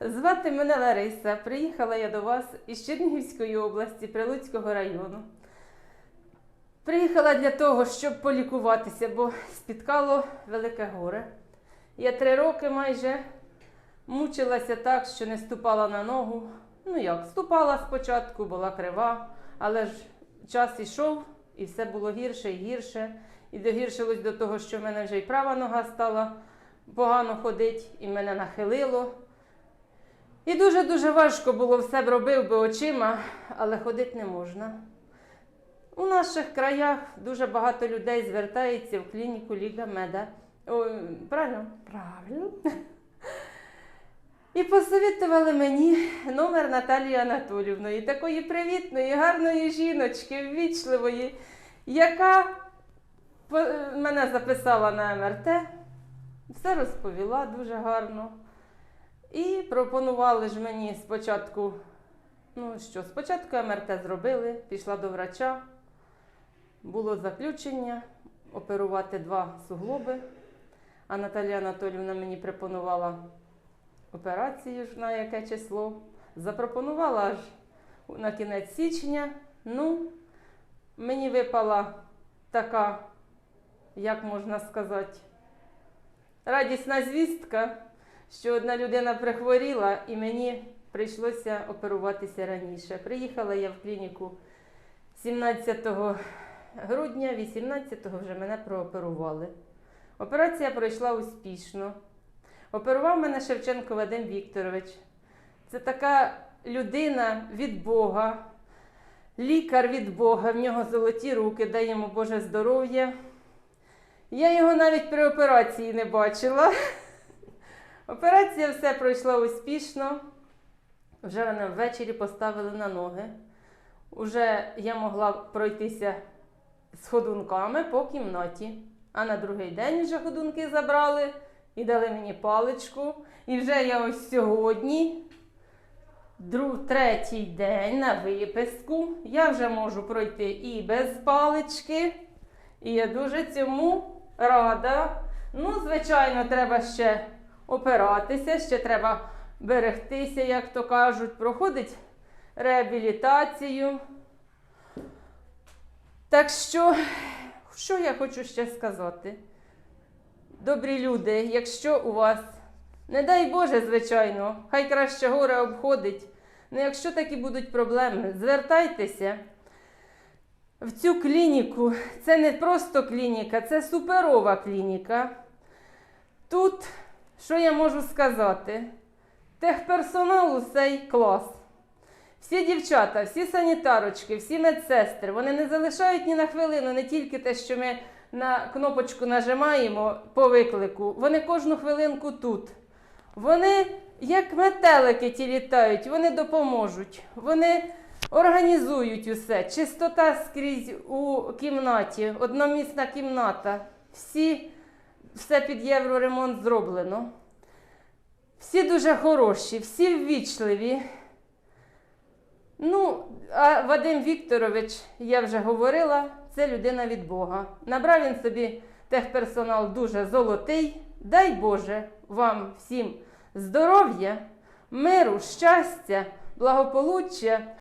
Звати мене Лариса. Приїхала я до вас із Чернігівської області, Прилуцького району. Приїхала для того, щоб полікуватися, бо спіткало велике горе. Я три роки майже мучилася так, що не ступала на ногу. Ну як, ступала спочатку, була крива, але ж час ішов, і все було гірше і гірше. І догіршилось до того, що в мене вже й права нога стала погано ходить, і мене нахилило. І дуже-дуже важко було все б робив би очима, але ходити не можна. У наших краях дуже багато людей звертається в клініку Ліга Меда. О, правильно? Правильно. І посовітували мені номер Наталії Анатолівної, такої привітної, гарної жіночки, ввічливої, яка мене записала на МРТ, все розповіла дуже гарно. І пропонували ж мені спочатку, ну що, спочатку МРТ зробили, пішла до врача, було заключення, оперувати два суглоби. А Наталія Анатолівна мені пропонувала операцію ж на яке число. Запропонувала аж на кінець січня. Ну, мені випала така, як можна сказати, радісна звістка, що одна людина прихворіла і мені прийшлося оперуватися раніше. Приїхала я в клініку 17 грудня, 18-го вже мене прооперували. Операція пройшла успішно. Оперував мене Шевченко Вадим Вікторович. Це така людина від Бога, лікар від Бога, в нього золоті руки, дай йому Боже здоров'я. Я його навіть при операції не бачила. Операція все пройшла успішно. Вже мене ввечері поставили на ноги. Уже я могла пройтися з ходунками по кімнаті. А на другий день вже ходунки забрали і дали мені паличку. І вже я ось сьогодні, друг, третій день на виписку, я вже можу пройти і без палички. І я дуже цьому рада. Ну, звичайно, треба ще опиратися, ще треба берегтися, як то кажуть, проходить реабілітацію. Так що, що я хочу ще сказати? Добрі люди, якщо у вас, не дай Боже, звичайно, хай краще горе обходить. Ну, якщо такі будуть проблеми, звертайтеся в цю клініку. Це не просто клініка, це суперова клініка. Тут, що я можу сказати? Техперсонал усей клас. Всі дівчата, всі санітарочки, всі медсестри, вони не залишають ні на хвилину, не тільки те, що ми на кнопочку нажимаємо по виклику. Вони кожну хвилинку тут. Вони, як метелики ті літають, вони допоможуть. Вони організують усе. Чистота скрізь у кімнаті, одномісна кімната. Всі, все під євроремонт зроблено. Всі дуже хороші, всі ввічливі. Ну, а Вадим Вікторович, я вже говорила, це людина від Бога. Набрав він собі техперсонал дуже золотий. Дай Боже вам всім здоров'я, миру, щастя, благополуччя.